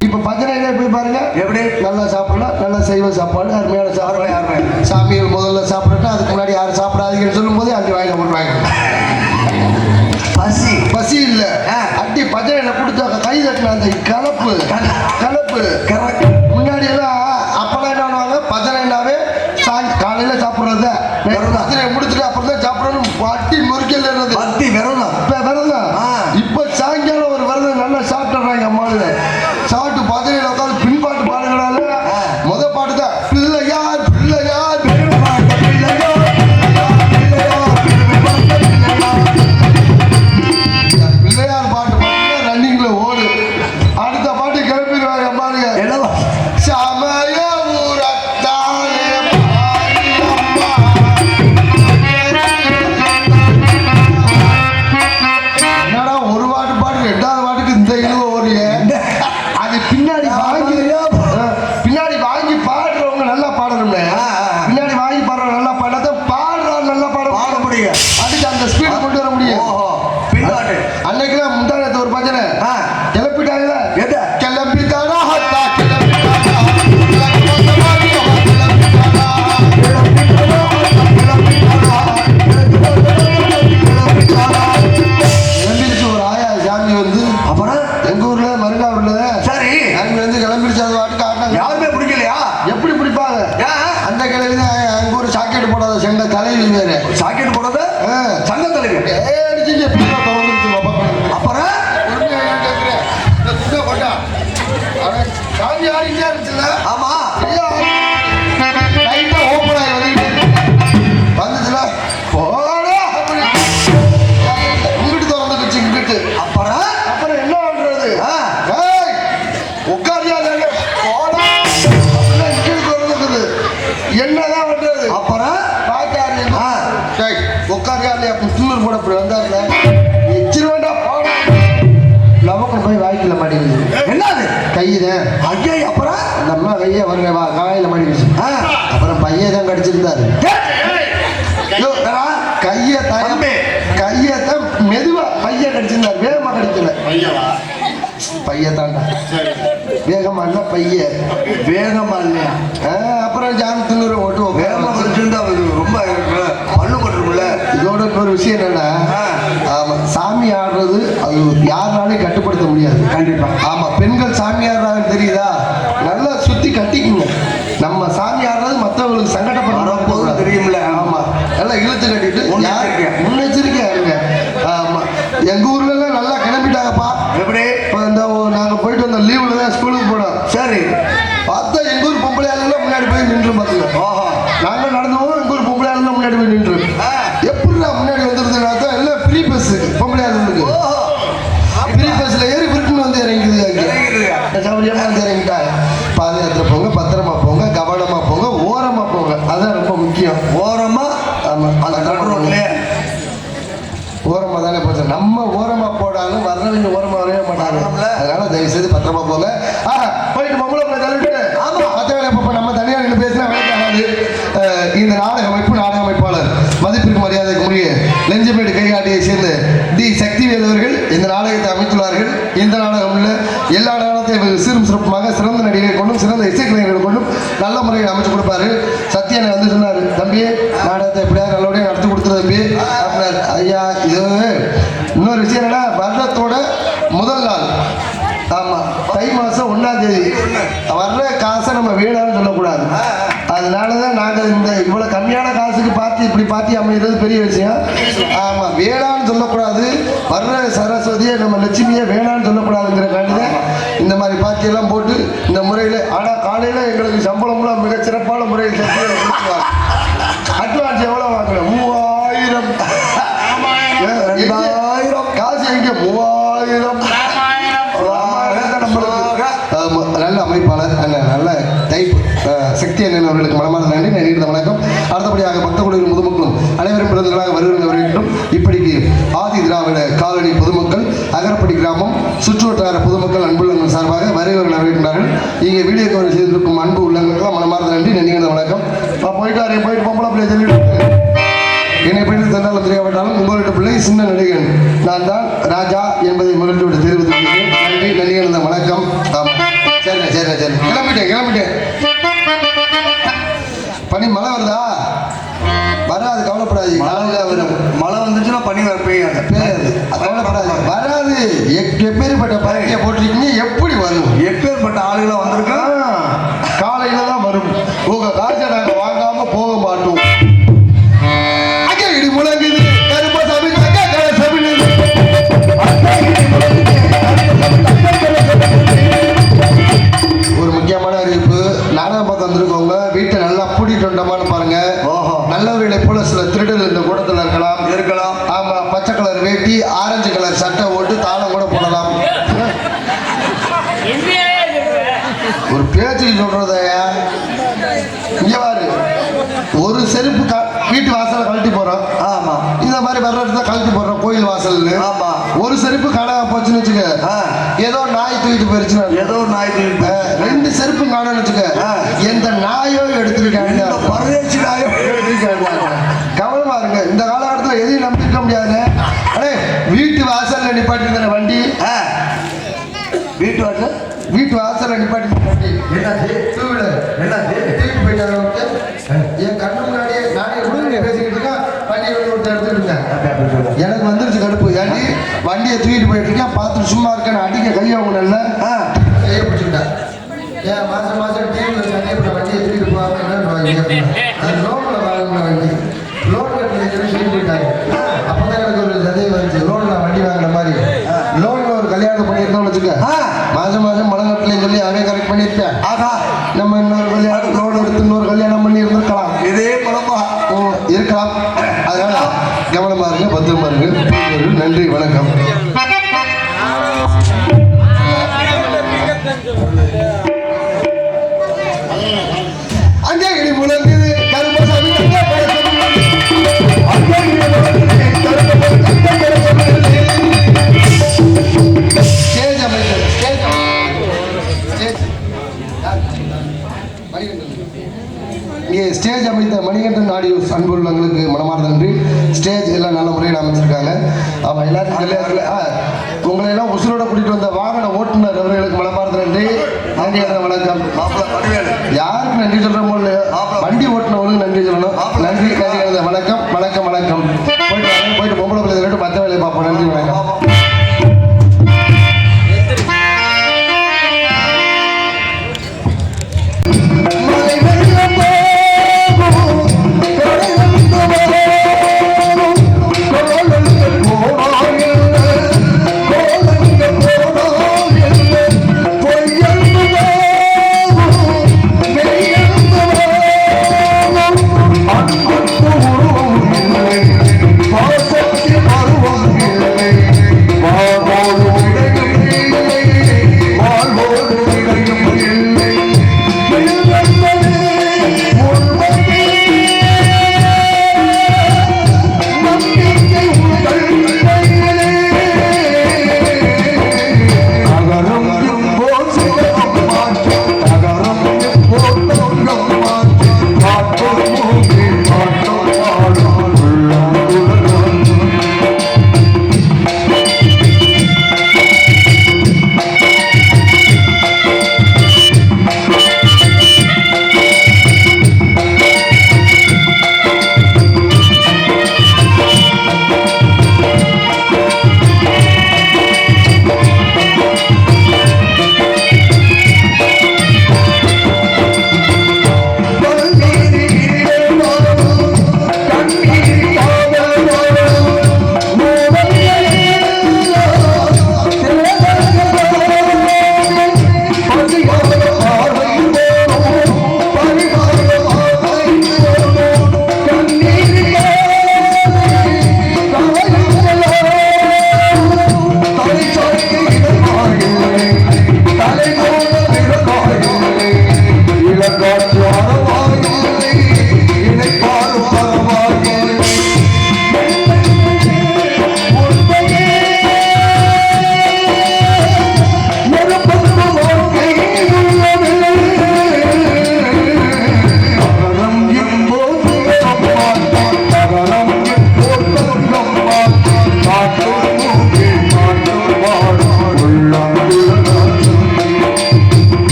இப்ப பஜனையில போய் பாருங்க. எப்படி? நல்லா சாப்பிடலாம் நல்லா செய்வ சாப்பாடு அருமையான சாப்பாடு அருமை, அருமை. சாமி முதல்ல சாப்பிடட்டும். அதுக்கு முன்னாடி யாரும் சாப்பிடாதீங்கன்னு சொல்லும் போதே அஞ்சு வாயில போட்டுவாங்க பசி. பசி இல்ல. அட்டி பஜனையில கொடுத்தாக்க கை தட்டின அந்த கலப்பு. கலப்பு. முன்னாடி எல்லாம் அப்பெல்லாம் என்ன பண்ணுவாங்க பஜனைனாவே சாய் காலையில சாப்பிடுறத. பஜனை முடிச்சுட்டு அப்புறம் தான் சாப்பிடணும். பட்டி முறுக்கல் இருந்தது. i'm gonna yap? புத்துணர் போட அப்படி வந்தாருல. எச்சிருவேண்டா. நமக்கு போய் வாய்க்கில மாட்டேங்குது என்னது? கையில. ஐயா அப்புறம்? அந்த அம்மா கையை வா காயில மாட்டிடுச்சு ஆ. அப்புறம் பையன் தான் கடிச்சிருந்தாரு? கையை தான். கையை தான் மெதுவா பையன் கடிச்சிருந்தாரு. வேகமா கடிக்கல. பையன்? தான்டா வேகமா இல்ல பையன். வேகமா இல்லையா? அப்புறம் ஜான் திண்ணூறு அது ரொம்ப இருக்குல்ல பல்லு பட்டுருக்குல்ல? இதோட இன்னொரு விஷயம் என்னன்னா சாமி ஆடுறது அது யாருனாலையும் கட்டுப்படுத்த முடியாது. கண்டிப்பா. ஆமா பெண்கள் சாமி ஆடுறாங்கன்னு தெரியுதா? நல்லா சுத்தி கட்டிக்குங்க. நம்ம சாமி ஆடுறது மற்றவங்களுக்கு சங்கடப்படுற வரப்போகுது தெரியும்ல. ஆமா நல்லா இழுத்து கட்டிட்டு முன்னெச்சரிக்கையா? இருங்க. ஆமா எங்க ஊர்ல எல்லாம் நல்லா கிளம்பிட்டாங்கப்பா. எப்படி? இப்போ இந்த ஓ- நாங்க போயிட்டு வந்த லீவுல தான் ஸ்கூலுக்கு போனோம். சரி. பார்த்தா எங்க ஊர் பொம்பளை ஆளுங்க முன்னாடி போய் நின்று ரோட்லயே ஓரமா தானே போச்சு. நம்ம ஓரமா போடாலும் வர்றவங்க ஓரமா வரவே மாட்டாங்க. அதனால தயவு செய்து பத்திரமா போங்க. ஆஹா போயிட்டு மம்மளை பிள்ளை தள்ளிட்டு. ஆமா. மற்ற வேலை இப்போ நம்ம தனியாக நின்று பேசினா வேலைக்கு ஆகாது. இந்த நாடக அமைப்பு நாடக அமைப்பாளர் மதிப்பிற்கு மரியாதைக்கு முடிய லெஞ்சமேடு கைகாட்டியை சேர்ந்த டி. சக்திவேல் அவர்கள் இந்த நாடகத்தை அமைத்துள்ளார்கள். இந்த நாடகம் உள்ள எல்லா நாடகத்தையும் சீரும் சிறப்புமாக சிறந்த நடிகரை கொண்டும் சிறந்த இசைக்கலைஞர்களை கொண்டும் நல்ல முறையில் அமைச்சு கொடுப்பாரு தேதி வர்ற காசை நம்ம வேணாம்னு சொல்லக்கூடாது. அதனால தான் நாங்கள் இந்த இவ்வளோ கம்மியான காசுக்கு பார்த்து இப்படி பார்த்து அமைகிறது பெரிய விஷயம். ஆமாம் வேணாம்னு சொல்லக்கூடாது. வர்ற சரஸ்வதியை சக்தி அண்ணன் அவர்களுக்கு மனமான நன்றி நன்றி வணக்கம். அடுத்தபடியாக பக்த முதுமக்களும் அனைவரும் பிறந்தவர்களாக வருகின்ற வேண்டும் இப்படிக்கு ஆதி திராவிட காலனி பொதுமக்கள் அகரப்படி கிராமம் சுற்றுவட்டார பொதுமக்கள் அன்புள்ளங்கள் சார்பாக வருகிறவர்கள் வரவேற்கிறார்கள் இங்கே வீடியோ கவர் செய்திருக்கும் அன்பு உள்ளங்களுக்கெல்லாம் மனமார்ந்த நன்றி நன்றி வணக்கம். நான் போயிட்டு வரேன் போயிட்டு பொம்பளை பிள்ளை சொல்லிட்டு என்னை பற்றி தந்தாலும் தெரியாவிட்டாலும் உங்களுடைய பிள்ளை சின்ன நடிகன். நான் தான் ராஜா என்பதை முதலிட்டு தெரிவித்துக் கொள்கிறேன். நன்றி நன்றி வணக்கம். ஆமாம் சரிண்ணே சரிண்ணே சரி கிளம்பிட்டேன் கிளம்பிட்டேன். பனி மழை வருதா? வராது கவலைப்படாதீங்க. நாளைக்கு வரும். மழை வந்துச்சுன்னா பனி வர பெய்யாது. பெய்யாது. கவலைப்படாதீங்க. வராது. எப்பேற்பட்ட பறக்கையை போட்டிருக்கீங்க. ஒரு பேச்சுக்கு சொல்றதையா இங்க பாரு. ஒரு செருப்பு வீட்டு வாசல்ல கழட்டி போறோம் ஆமா. இந்த மாதிரி வர்ற இடத்துல கழட்டி போடுறோம் கோயில் வாசல்ல ஆமா. ஒரு செருப்பு காணாம போச்சுன்னு வச்சுக்க. ஏதோ நாய் தூக்கிட்டு போயிருச்சுன்னு ஏதோ நாய் தூக்கிட்டு ரெண்டு செருப்பு காணோம்னு வச்சுக்க. எந்த நாயோ எடுத்திருக்காங்க வீட்டு வாசல்ல நிப்பாட்டி வண்டி என்னாச்சு? டூ வீலர் என்னாச்சு தூக்கிட்டு போயிட்டாங்க அவங்க. என் கண்ணு முன்னாடியே நானே உடனே பேசிக்கிட்டு இருக்கேன். வண்டியை வந்து ஒருத்தர் எடுத்துட்டு இருந்தேன் எனக்கு வந்துருச்சு கடுப்பு. ஏண்டி? வண்டியை தூக்கிட்டு போயிட்டு இருக்கேன். பார்த்துட்டு சும்மா இருக்கேன் அடிக்க கையை அவங்க நல்ல. கையை பிடிச்சிக்கிட்டேன் ஏன் மாசம் மாசம் டிவியில் வச்சு அடிப்பட வண்டியை தூக்கிட்டு போகாம என்னன்னு வாங்கி அது லோனில் வாங்கின வண்டி. லோன் கட்டணும் சொல்லி போயிட்டாங்க அப்பதான் எனக்கு ஒரு சந்தேகம் வந்துச்சு. லோனில் வண்டி வாங்கின மாதிரி. லோனில் ஒரு கல்யாணம் பண்ணியிருக்கோம்னு வச்சுக்க. மாசம் கல்யாணத்தில் ஆ உங்களை எல்லாம் உசுரோட கூட்டிகிட்டு வந்த வாகன ஓட்டுநர் அவர்களுக்கு மனமார்ந்த நன்றி. நன்றி அண்ணா, வணக்கம். யாருக்கு நன்றி இல்லையோ? வண்டி ஓட்டுனவங்களுக்கு நன்றி சொல்லணும். நன்றி நன்றி வணக்கம் வணக்கம் வணக்கம். போயிட்டு. போயிட்டு பொம்பளை பிள்ளை மற்ற வேலையை பார்ப்போம். நன்றி வணக்கம்.